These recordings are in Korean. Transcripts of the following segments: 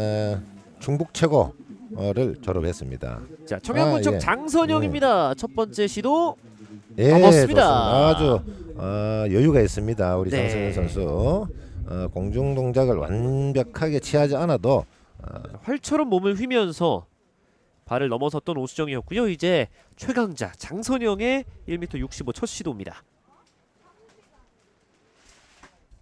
어, 충북 최고를 졸업했습니다. 자 청양군청 아, 예. 장선영입니다. 첫 번째 시도 예, 반갑습니다. 좋습니다. 아주 어, 여유가 있습니다. 우리 네. 장성현 선수 어, 공중 동작을 완벽하게 취하지 않아도 활처럼 몸을 휘면서 발을 넘어섰던 오수정이었고요. 이제 최강자 장선영의 1m 65 첫 시도입니다.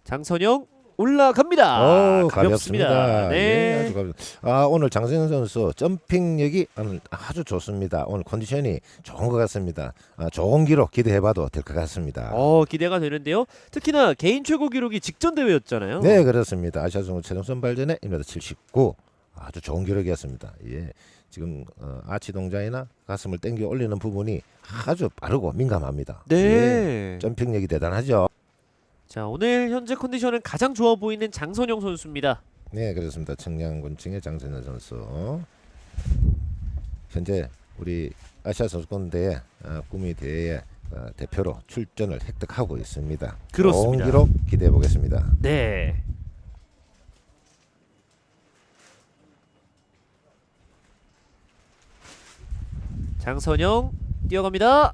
장선영 올라갑니다. 어, 가볍습니다. 가볍습니다. 네. 예, 가볍. 아 오늘 장성현 선수 점핑력이 아주 좋습니다. 오늘 컨디션이 좋은 것 같습니다. 아, 좋은 기록 기대해봐도 될 것 같습니다. 어 기대가 되는데요. 특히나 개인 최고 기록이 직전 대회였잖아요. 네 그렇습니다. 아시아 선수 최종 선발전에 1m 79 아주 좋은 기록이었습니다. 예. 지금 어, 아치 동작이나 가슴을 당겨 올리는 부분이 아주 빠르고 민감합니다. 예. 네. 점핑력이 대단하죠. 자 오늘 현재 컨디션은 가장 좋아 보이는 장선영 선수입니다. 네 그렇습니다. 청량군층의 장선현 선수 현재 우리 아시아 선수권 대회 어, 꿈이 대회 어, 대표로 출전을 획득하고 있습니다. 그렇습니다. 좋은 기록 기대해 보겠습니다. 네. 장선영 뛰어갑니다.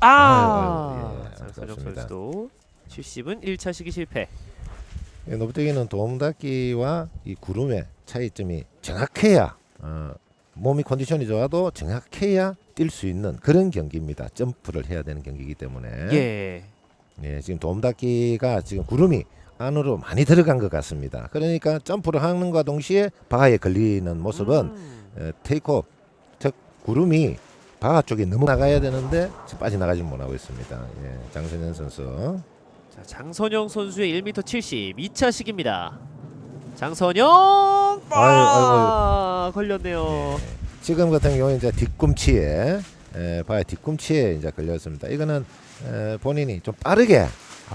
아, 아유, 예, 장선영 아깝습니다. 선수도 70은 1차 시기 실패. 예, 높대기는 도움닫기와 이 구름의 차이점이 정확해야 어, 몸이 컨디션이 좋아도 정확해야 뛸 수 있는 그런 경기입니다. 점프를 해야 되는 경기이기 때문에 예. 예, 지금 도움닫기가 지금 구름이 안으로 많이 들어간 것 같습니다. 그러니까 점프를 하는 것과 동시에 바에 걸리는 모습은 음, 에, 테이크오프 즉 구름이 바하 쪽에 넘어 나가야 되는데 빠져나가지 못하고 있습니다. 예, 장선현 선수 자, 장선영 선수의 1m 70 2차 시기입니다. 장선영 아, 걸렸네요. 지금 같은 경우에 이제 뒤꿈치에 에, 바의 뒤꿈치에 이제 걸렸습니다. 이거는 에, 본인이 좀 빠르게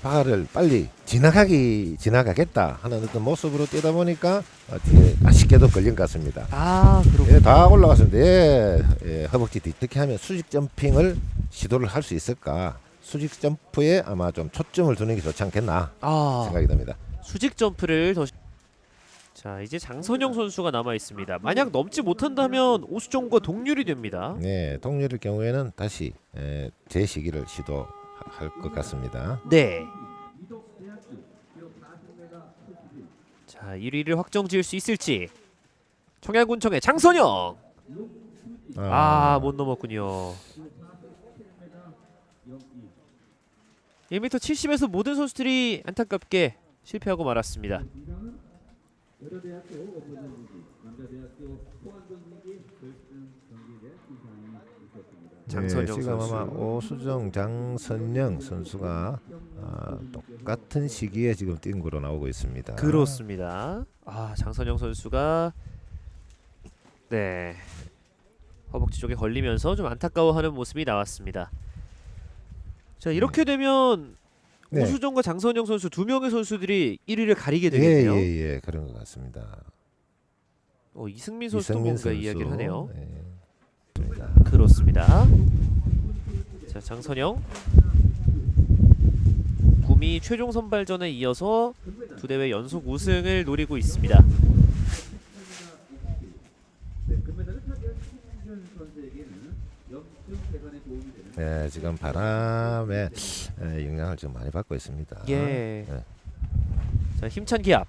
바를 빨리 지나가기 지나가겠다 하는 어떤 모습으로 뛰다 보니까 어, 뒤에 아쉽게도 걸린 것 같습니다. 아, 그렇군요. 예, 다 올라갔습니다. 예, 예, 허벅지 뒤 이렇게 하면 수직 점핑을 시도를 할 수 있을까? 수직 점프에 아마 좀 초점을 두는 게 좋지 않겠나 아, 생각이 듭니다. 수직 점프를 더. 시- 자 이제 장선영 선수가 남아 있습니다. 만약 넘지 못한다면 오수정과 동률이 됩니다. 네, 동률일 경우에는 다시 에, 재시기를 시도할 것 같습니다. 네. 자 1위를 확정 지을 수 있을지. 청양군청의 장선영. 아 못 넘었군요. 1m 70에서 모든 선수들이 안타깝게 실패하고 말았습니다. 장선영 네, 지금. 아마 오수정, 장선영 선수가 아, 똑같은 시기에 지금 뛴 거로 나오고 있습니다. 그렇습니다. 아 장선영 선수가 네 허벅지 쪽에 걸리면서 좀 안타까워하는 모습이 나왔습니다. 자 이렇게 되면 네. 오수정과 장선영 선수 두 명의 선수들이 1위를 가리게 예, 되겠네요. 예, 예, 그런 것 같습니다. 어, 이승민 선수도 이승민 뭔가 선수. 이야기를 하네요. 예, 그렇습니다. 그렇습니다. 자 장선영 구미 최종 선발전에 이어서 두 대회 연속 우승을 노리고 있습니다. 네, 지금 바람의 에, 영향을 좀 많이 받고 있습니다. 예. 네. 자 힘찬 기합.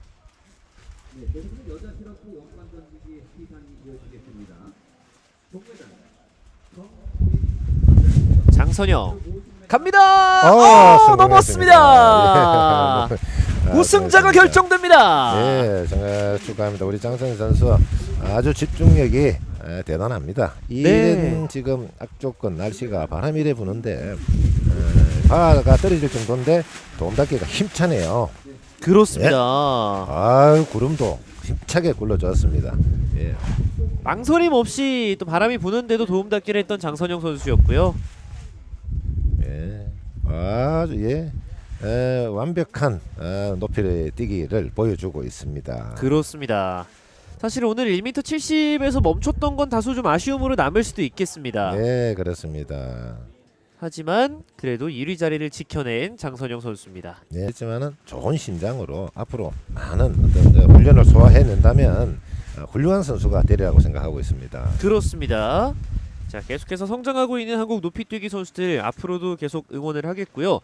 장선영 갑니다. 아, 성공했습니다. 넘었습니다. 예. 우승자가 아, 결정됩니다. 예, 정말 축하합니다. 우리 장성현 선수 아주 집중력이 에, 대단합니다. 네. 이런 지금 악조건 날씨가 바람이 이래 부는데 에, 바가 떨어질 정도인데 도움 닫기가 힘차네요. 그렇습니다. 아유 구름도 힘차게 굴러주었습니다. 예. 망설임 없이 또 바람이 부는데도 도움 닫기를 했던 장선영 선수였고요. 예. 아주 예. 에, 완벽한 어, 높이를 뛰기를 보여주고 있습니다. 그렇습니다. 사실 오늘 1m 70에서 멈췄던 건 다소 좀 아쉬움으로 남을 수도 있겠습니다. 네, 그렇습니다. 하지만 그래도 1위 자리를 지켜낸 장선영 선수입니다. 네, 하지만은 좋은 신장으로 앞으로 많은 어떤 저 훈련을 소화해낸다면 어, 훌륭한 선수가 되리라고 생각하고 있습니다. 그렇습니다. 자 계속해서 성장하고 있는 한국 높이뛰기 선수들 앞으로도 계속 응원을 하겠고요.